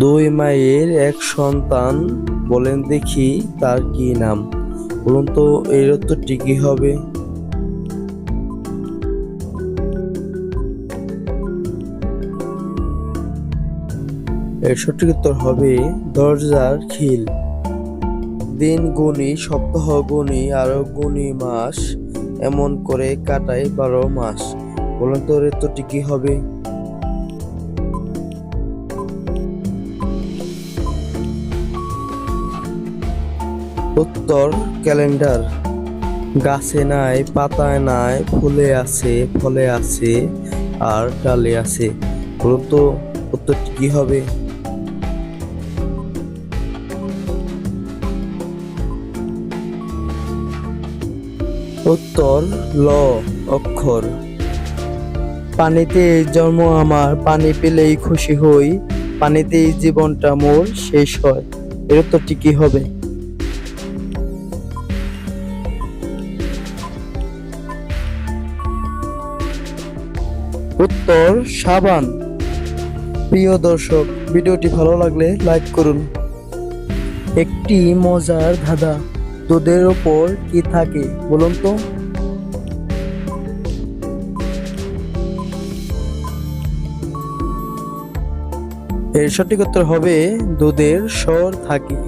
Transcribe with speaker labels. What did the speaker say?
Speaker 1: দুই মায়ের এক সন্তান বলেন, দেখি তার কি নাম? বলুন তো, এর উত্তরটি কি হবে? এর সঠিক উত্তর হবে দরজার খিল। দিন গুণি সপ্তাহ গুণি আরও গুণি মাস এমন করে কাটাই বারো মাস। বলুন তো, এর উত্তরটি কি হবে? উত্তর ক্যালেন্ডার। গাছে নাই, পাতায় নাই, ফুলে আছে, ফলে আছে, আর ডালে আছে। বলুন তো উত্তরটি কি হবে? উত্তর, ল, অক্ষর। পানিতে জন্ম আমার, পানি পেলেই খুশি হই। পানিতেই জীবনটা মোর শেষ হয়। এর উত্তরটি কি হবে? উত্তর, সাবান। প্রিয় দর্শক, ভিডিওটি ভালো লাগলে লাইক করুন। একটি মজার ধাঁধা, দুধের ওপর কি থাকে বলুন তো? এর সঠিক উত্তর হবে, দুধের স্বর থাকে।